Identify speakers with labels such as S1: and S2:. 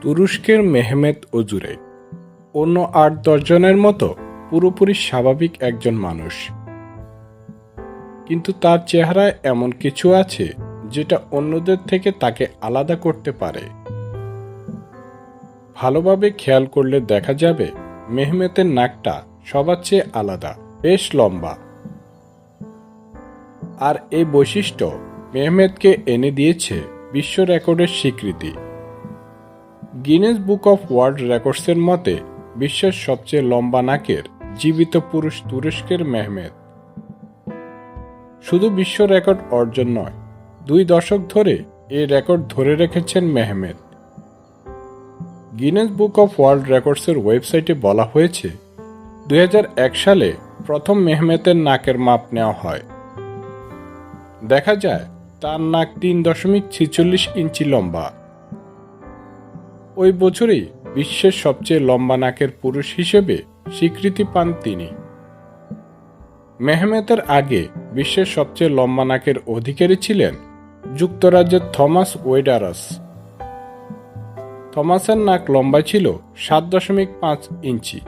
S1: তুরস্কের মেহমেত ওজুরে অন্য আট দশজনের মতো পুরোপুরি স্বাভাবিক একজন মানুষ। কিন্তু তার চেহারায় এমন কিছু আছে যেটা অন্যদের থেকে তাকে আলাদা করতে পারে। ভালোভাবে খেয়াল করলে দেখা যাবে মেহমেতের নাকটা সবার চেয়ে আলাদা, বেশ লম্বা। আর এই বৈশিষ্ট্য মেহমেদকে এনে দিয়েছে বিশ্ব রেকর্ডের স্বীকৃতি। গিনেস বুক অফ ওয়ার্ল্ড রেকর্ডসের মতে, বিশ্বের সবচেয়ে লম্বা নাকের জীবিত পুরুষ তুরস্কের মেহমেদ। শুধু বিশ্ব রেকর্ড অর্জন নয়, দুই দশক ধরে এই রেকর্ড ধরে রেখেছেন Mehmed. Guinness book of world রেকর্ডসের ওয়েবসাইটে বলা হয়েছে, দুই হাজার এক সালে প্রথম মেহমেতের নাকের মাপ নেওয়া হয়। দেখা যায়, তার নাক তিন দশমিক ছিচল্লিশ ইঞ্চি লম্বা। ওই বছরই বিশ্বের সবচেয়ে লম্বা নাকের পুরুষ হিসেবে স্বীকৃতি পান তিনি। মেহমেতের আগে বিশ্বের সবচেয়ে লম্বা নাকের অধিকারী ছিলেন যুক্তরাজ্যের থমাস ওয়েডারাস। থমাসের নাক লম্বা ছিল সাত দশমিক পাঁচ ইঞ্চি।